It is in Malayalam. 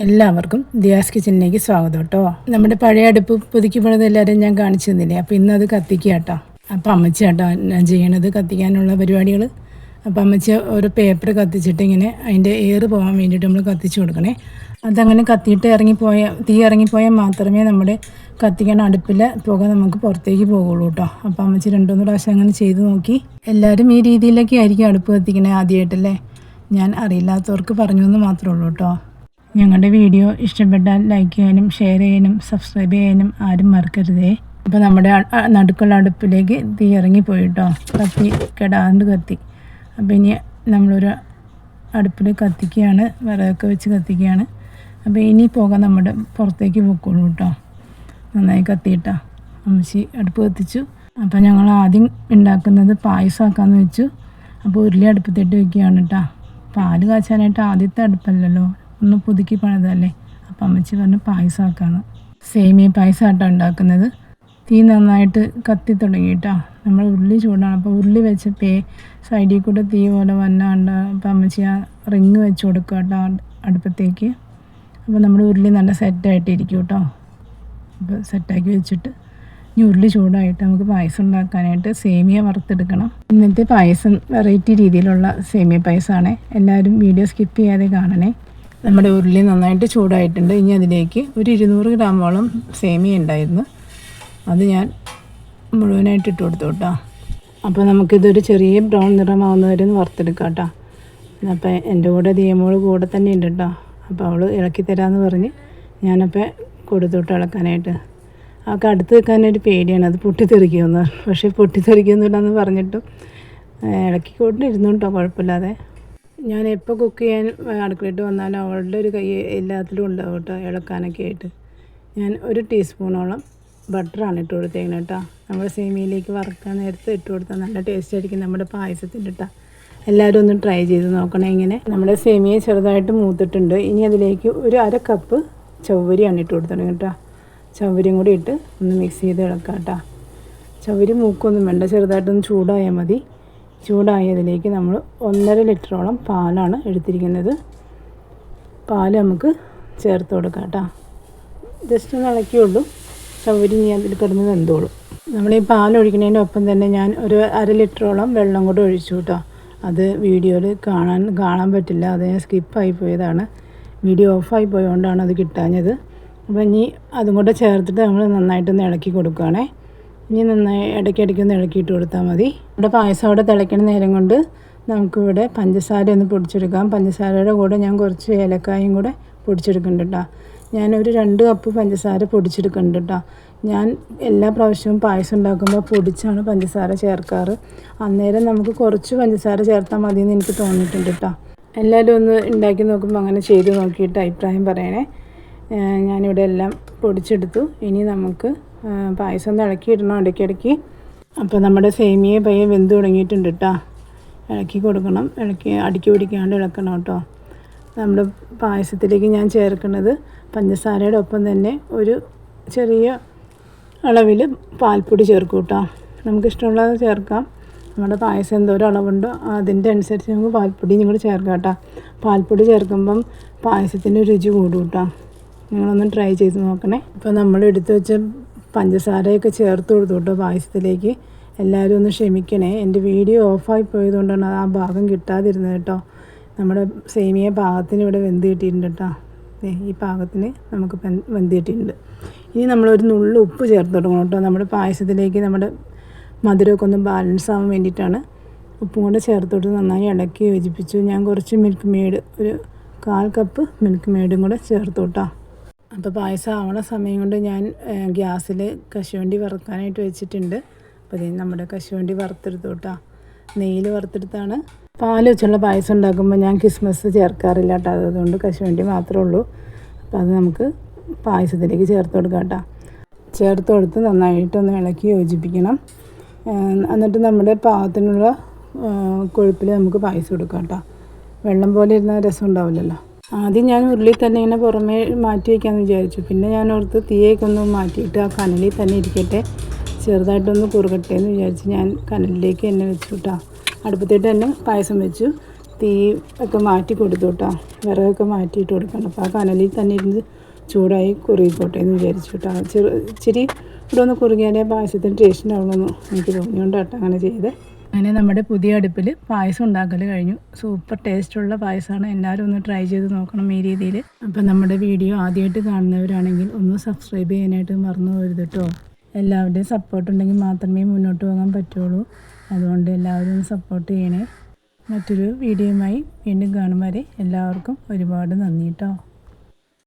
എല്ലാവർക്കും ദിയാസ് കിച്ചണിലേക്ക് സ്വാഗതം കേട്ടോ. നമ്മുടെ പഴയ അടുപ്പ് പുതുക്കി പണിത് എല്ലാവരും ഞാൻ കാണിച്ചു തന്നില്ലേ അപ്പോൾ ഇന്നത് കത്തിക്കുക കേട്ടോ അപ്പോൾ അമ്മച്ചി കേട്ടോ ഞാൻ ചെയ്യണത് കത്തിക്കാനുള്ള പരിപാടികൾ അപ്പോൾ അമ്മച്ചി ഒരു പേപ്പർ കത്തിച്ചിട്ട് ഇങ്ങനെ അതിന്റെ എയർ പോകാൻ വേണ്ടിയിട്ട് നമ്മൾ കത്തിച്ചു കൊടുക്കണേ. അതങ്ങനെ കത്തിയിട്ട് ഇറങ്ങിപ്പോയ തീ ഇറങ്ങിപ്പോയാൽ മാത്രമേ നമ്മുടെ കത്തിക്കണ അടുപ്പിലെ പുക നമുക്ക് പുറത്തേക്ക് പോകുള്ളൂ കേട്ടോ. അപ്പോൾ അമ്മച്ചി രണ്ടുമൂന്ന് പ്രാവശ്യം അങ്ങനെ ചെയ്ത് നോക്കി. എല്ലാവരും ഈ രീതിയിലൊക്കെ ആയിരിക്കും അടുപ്പ് കത്തിക്കണേ ആദ്യമായിട്ടല്ലേ? ഞാൻ അറിയില്ലാത്തവർക്ക് പറഞ്ഞു എന്ന് മാത്രമേ ഉള്ളൂ കേട്ടോ. ഞങ്ങളുടെ വീഡിയോ ഇഷ്ടപ്പെട്ടാൽ ലൈക്ക് ചെയ്യാനും ഷെയർ ചെയ്യാനും സബ്സ്ക്രൈബ് ചെയ്യാനും ആരും മറക്കരുതേ. അപ്പോൾ നമ്മുടെ നടുക്കുള്ള അടുപ്പിലേക്ക് തീ ഇറങ്ങിപ്പോയി കേട്ടോ കത്തി കെടാണ്ട് കത്തി. അപ്പോൾ ഇനി നമ്മളൊരു അടുപ്പിൽ കത്തിക്കുകയാണ്. വിറകൊക്കെ വെച്ച് കത്തിക്കുകയാണ്. അപ്പോൾ ഇനി പോകാൻ നമ്മുടെ പുറത്തേക്ക് പൊക്കോളൂ കേട്ടോ. നന്നായി കത്തിയിട്ടാ. അമ്മച്ചി അടുപ്പ് കത്തിച്ചു. അപ്പോൾ ഞങ്ങൾ ആദ്യം ഉണ്ടാക്കുന്നത് പായസമാക്കാമെന്ന് വെച്ചു. അപ്പോൾ ഉരുളി അടുപ്പത്തിട്ട് വെക്കുകയാണ് കേട്ടോ. പാൽ കാച്ചാനായിട്ട് ആദ്യത്തെ അടുപ്പല്ലല്ലോ. ഒന്ന് പുതുക്കി പണിതല്ലേ അപ്പം അമ്മച്ചി പറഞ്ഞു പായസമാക്കാന്ന് സേമിയ പായസമായിട്ടാണ് ഉണ്ടാക്കുന്നത്. തീ നന്നായിട്ട് കത്തി തുടങ്ങി കേട്ടോ നമ്മൾ ഉരുളി ചൂടാണ്. അപ്പോൾ ഉരുളി വെച്ച് പേ സൈഡിൽ കൂടെ തീ പോലെ വന്നാണ്ട് അപ്പം അമ്മച്ചി ആ റിങ് വെച്ച് കൊടുക്കുക കേട്ടോ അടുപ്പത്തേക്ക്. അപ്പോൾ നമ്മുടെ ഉരുളി നല്ല സെറ്റായിട്ടിരിക്കും കേട്ടോ അപ്പോൾ സെറ്റാക്കി വെച്ചിട്ട് ഇനി ഉരുളി ചൂടായിട്ട് നമുക്ക് പായസം ഉണ്ടാക്കാനായിട്ട് സേമിയ വറുത്തെടുക്കണം. ഇന്നത്തെ പായസം വെറൈറ്റി രീതിയിലുള്ള സേമിയ പായസമാണ്. എല്ലാവരും വീഡിയോ സ്കിപ്പ് ചെയ്യാതെ കാണണേ. നമ്മുടെ ഉരുളി നന്നായിട്ട് ചൂടായിട്ടുണ്ട്. ഇനി അതിലേക്ക് ഒരു ഇരുന്നൂറ് ഗ്രാമോളം സേമിയ ഉണ്ടായിരുന്നു. അത് ഞാൻ മുഴുവനായിട്ട് ഇട്ട് കൊടുത്തു കേട്ടോ. അപ്പോൾ നമുക്കിതൊരു ചെറിയ ബ്രൗൺ നിറമാവുന്ന വരെ ഒന്ന് വറുത്തെടുക്കാം കേട്ടോ. അപ്പോൾ എന്റെ കൂടെ ദിയമോൾ കൂടെ തന്നെ ഉണ്ട് കേട്ടോ. അപ്പോൾ അവൾ ഇളക്കി തരാമെന്ന് പറഞ്ഞ് ഞാനപ്പോൾ കൊടുത്തോട്ട് ഇളക്കാനായിട്ട്. അവൾക്ക് അടുത്ത് വെക്കാനൊരു പേടിയാണ്. അത് പൊട്ടിത്തെറിക്കുമെന്ന്. പക്ഷേ പൊട്ടിത്തെറിക്കുന്നില്ലെന്ന് പറഞ്ഞിട്ടും ഇളക്കി കൊണ്ടിരുന്നു കേട്ടോ കുഴപ്പമില്ലാതെ. ഞാൻ എപ്പോൾ കുക്ക് ചെയ്യാൻ അടുക്കളയിട്ട് വന്നാലും അവളുടെ ഒരു കൈ എല്ലാത്തിലും ഉണ്ടാവും കേട്ടോ ഇളക്കാനൊക്കെ ആയിട്ട്. ഞാൻ ഒരു ടീസ്പൂണോളം ബട്ടറാണ് ഇട്ട് കൊടുത്തേക്കുന്നത് കേട്ടോ. നമ്മൾ സേമിയയിലേക്ക് വറുക്കാൻ നേരത്തെ ഇട്ട് കൊടുത്താൽ നല്ല ടേസ്റ്റ് ആയിരിക്കും നമ്മുടെ പായസത്തിന്റെ കേട്ടോ. എല്ലാവരും ഒന്ന് ട്രൈ ചെയ്ത് നോക്കണേ ഇങ്ങനെ. നമ്മുടെ സേമിയ ചെറുതായിട്ട് മൂത്തിട്ടുണ്ട്. ഇനി അതിലേക്ക് ഒരു അര കപ്പ് ചവ്വരിയാണ് ഇട്ട് കൊടുത്തത് കേട്ടോ. ചവ്വരിയും കൂടി ഇട്ട് ഒന്ന് മിക്സ് ചെയ്ത് ഇളക്കാം കേട്ടോ. ചവരി മൂക്കൊന്നും വേണ്ട ചെറുതായിട്ടൊന്ന് ചൂടായാൽ മതി. ചൂടായതിലേക്ക് നമ്മൾ ഒന്നര ലിറ്ററോളം പാലാണ് എടുത്തിരിക്കുന്നത്. പാൽ നമുക്ക് ചേർത്ത് കൊടുക്കാം കേട്ടോ. ജസ്റ്റ് ഒന്ന് ഇളക്കിയുള്ളൂ ചവരി ഞാൻ അതിൽ കിടന്ന് വെന്തോളും. നമ്മൾ ഈ പാൽ ഒഴിക്കുന്നതിന്റെ ഒപ്പം തന്നെ ഞാൻ ഒരു അര ലിറ്ററോളം വെള്ളം കൂടെ ഒഴിച്ചു കേട്ടോ. അത് വീഡിയോയിൽ കാണാൻ കാണാൻ പറ്റില്ല. അത് ഞാൻ സ്കിപ്പായി പോയതാണ്. വീഡിയോ ഓഫായി പോയതുകൊണ്ടാണ് അത് കിട്ടാഞ്ഞത്. അപ്പോൾ ഇനി അതും കൂടെ ചേർത്തിട്ട് നമ്മൾ നന്നായിട്ടൊന്ന് ഇളക്കി കൊടുക്കുകയാണേ ഇനി നന്നായി ഇടയ്ക്കിടയ്ക്ക് ഒന്ന് ഇളക്കിയിട്ട് കൊടുത്താൽ മതി. ഇവിടെ പായസം അവിടെ തിളയ്ക്കണ നേരം കൊണ്ട് നമുക്കിവിടെ പഞ്ചസാര ഒന്ന് പൊടിച്ചെടുക്കാം. പഞ്ചസാരയുടെ കൂടെ ഞാൻ കുറച്ച് ഏലക്കായും കൂടെ പൊടിച്ചെടുക്കുന്നുണ്ട് കേട്ടോ. ഞാനൊരു രണ്ട് കപ്പ് പഞ്ചസാര പൊടിച്ചെടുക്കുന്നുണ്ട് കേട്ടോ. ഞാൻ എല്ലാ പ്രാവശ്യവും പായസം ഉണ്ടാക്കുമ്പോൾ പൊടിച്ചാണ് പഞ്ചസാര ചേർക്കാറ്. അന്നേരം നമുക്ക് കുറച്ച് പഞ്ചസാര ചേർത്താൽ മതി എന്ന് എനിക്ക് തോന്നിയിട്ടുണ്ട് കേട്ടോ. എല്ലാവരും ഒന്ന് ഉണ്ടാക്കി നോക്കുമ്പോൾ അങ്ങനെ ചെയ്ത് നോക്കിയിട്ട് അഭിപ്രായം പറയണേ. ഞാനിവിടെ എല്ലാം പൊടിച്ചെടുത്തു. ഇനി നമുക്ക് പായസം ഒന്ന് ഇളക്കിയിടണം ഇടയ്ക്കിടയ്ക്ക്. അപ്പോൾ നമ്മുടെ സേമിയ പയ്യെ വെന്ത് തുടങ്ങിയിട്ടുണ്ട് കേട്ടോ ഇളക്കി കൊടുക്കണം. ഇളക്കി അടുക്കി പിടിക്കാണ്ട് ഇളക്കണം കേട്ടോ. നമ്മുടെ പായസത്തിലേക്ക് ഞാൻ ചേർക്കുന്നത് പഞ്ചസാരയുടെ ഒപ്പം തന്നെ ഒരു ചെറിയ അളവിൽ പാൽപ്പൊടി ചേർക്കും കേട്ടോ നമുക്കിഷ്ടമുള്ളത് ചേർക്കാം. നമ്മുടെ പായസം എന്തോരം അളവുണ്ടോ അതിന്റെ അനുസരിച്ച് നമുക്ക് പാൽപ്പൊടിയും നിങ്ങൾ ചേർക്കാം കേട്ടോ പാൽപ്പൊടി ചേർക്കുമ്പം പായസത്തിന്റെ രുചി കൂടും കേട്ടോ നിങ്ങളൊന്ന് ട്രൈ ചെയ്ത് നോക്കണേ. ഇപ്പോൾ നമ്മൾ എടുത്തു വെച്ച പഞ്ചസാരയൊക്കെ ചേർത്ത് കൊടുത്തു കേട്ടോ പായസത്തിലേക്ക്. എല്ലാവരും ഒന്ന് ക്ഷമിക്കണേ. എന്റെ വീഡിയോ ഓഫായി പോയതുകൊണ്ടാണ് ആ ഭാഗം കിട്ടാതിരുന്നത് കേട്ടോ. നമ്മുടെ സേമിയ പാകത്തിന് ഇവിടെ വെന്ത് കിട്ടിയിട്ടുണ്ട് കേട്ടോ. ഈ പാകത്തിന് നമുക്ക് വെന്ത് കിട്ടിയിട്ടുണ്ട്. ഇനി നമ്മളൊരു നുള്ളു ഉപ്പ് ചേർത്ത് കൊടുക്കണം കേട്ടോ. നമ്മുടെ പായസത്തിലേക്ക് നമ്മുടെ മധുരമൊക്കെ ഒന്ന് ബാലൻസ് ആവാൻ വേണ്ടിയിട്ടാണ് ഉപ്പും കൂടെ ചേർത്ത് കൊടുത്ത് നന്നായി ഇളക്കി യോജിപ്പിച്ചു. ഞാൻ കുറച്ച് മിൽക്ക് മെയ്ഡ് ഒരു കാൽ കപ്പ് മിൽക്ക് മെയ്ഡും കൂടെ ചേർത്ത് കേട്ടോ അപ്പോൾ പായസം ആവണ സമയം കൊണ്ട് ഞാൻ ഗ്യാസിൽ കശുവണ്ടി വറുക്കാനായിട്ട് വെച്ചിട്ടുണ്ട്. അപ്പോൾ ഇത് നമ്മുടെ കശുവണ്ടി വറുത്തെടുത്തു കേട്ടോ. നെയ്യിൽ വറുത്തെടുത്താണ്. പാൽ വെച്ചുള്ള പായസം ഉണ്ടാക്കുമ്പോൾ ഞാൻ കിസ്മസ് ചേർക്കാറില്ല കേട്ടോ. അതുകൊണ്ട് കശുവണ്ടി മാത്രമേ ഉള്ളൂ. അപ്പോൾ അത് നമുക്ക് പായസത്തിലേക്ക് ചേർത്ത് കൊടുക്കാം കേട്ടോ. ചേർത്ത് കൊടുത്ത് നന്നായിട്ടൊന്ന് ഇളക്കി യോജിപ്പിക്കണം. എന്നിട്ട് നമ്മുടെ പാകത്തിനുള്ള കൊഴുപ്പിൽ നമുക്ക് പായസം എടുക്കാം കേട്ടോ. വെള്ളം പോലെ ഇരുന്ന രസം ഉണ്ടാവില്ലല്ലോ. ആദ്യം ഞാൻ ഉരുളി തന്നെ ഇങ്ങനെ പുറമേ മാറ്റി വയ്ക്കാമെന്ന് വിചാരിച്ചു. പിന്നെ ഞാൻ ഓർത്ത് തീയൊക്കെ ഒന്ന് മാറ്റിയിട്ട് ആ കനലിൽ തന്നെ ഇരിക്കട്ടെ ചെറുതായിട്ടൊന്ന് കുറുകട്ടെ എന്ന് വിചാരിച്ച് ഞാൻ കനലിലേക്ക് തന്നെ വെച്ചു കേട്ടോ അടുപ്പത്തേട്ട് തന്നെ പായസം വെച്ചു. തീ ഒക്കെ മാറ്റി കൊടുത്തു കേട്ടോ വിറകൊക്കെ മാറ്റിയിട്ട് കൊടുക്കണം. അപ്പോൾ ആ കനലിൽ തന്നെ ഇരുന്ന് ചൂടായി കുറുകിക്കോട്ടെ എന്ന് വിചാരിച്ചു കേട്ടോ ചെറു ഇച്ചിരി ഇവിടെ ഒന്ന് കുറുകിയാലേ പായസത്തിന് ടേസ്റ്റ് ഉണ്ടാവുള്ളൂ എനിക്ക് തോന്നിയോണ്ട് കേട്ടോ അങ്ങനെ ചെയ്തേ. അങ്ങനെ നമ്മുടെ പുതിയ അടുപ്പിൽ പായസം ഉണ്ടാക്കൽ കഴിഞ്ഞു. സൂപ്പർ ടേസ്റ്റുള്ള പായസമാണ് എല്ലാവരും ഒന്ന് ട്രൈ ചെയ്ത് നോക്കണം ഈ രീതിയിൽ അപ്പം നമ്മുടെ വീഡിയോ ആദ്യമായിട്ട് കാണുന്നവരാണെങ്കിൽ ഒന്ന് സബ്സ്ക്രൈബ് ചെയ്യാനായിട്ട് മറന്നു പോകരുത് കേട്ടോ എല്ലാവരുടെയും സപ്പോർട്ട് ഉണ്ടെങ്കിൽ മാത്രമേ മുന്നോട്ട് പോകാൻ പറ്റുള്ളൂ. അതുകൊണ്ട് എല്ലാവരും സപ്പോർട്ട് ചെയ്യണേ. മറ്റൊരു വീഡിയോയുമായി വീണ്ടും കാണും വരെ എല്ലാവർക്കും ഒരുപാട് നന്ദി കേട്ടോ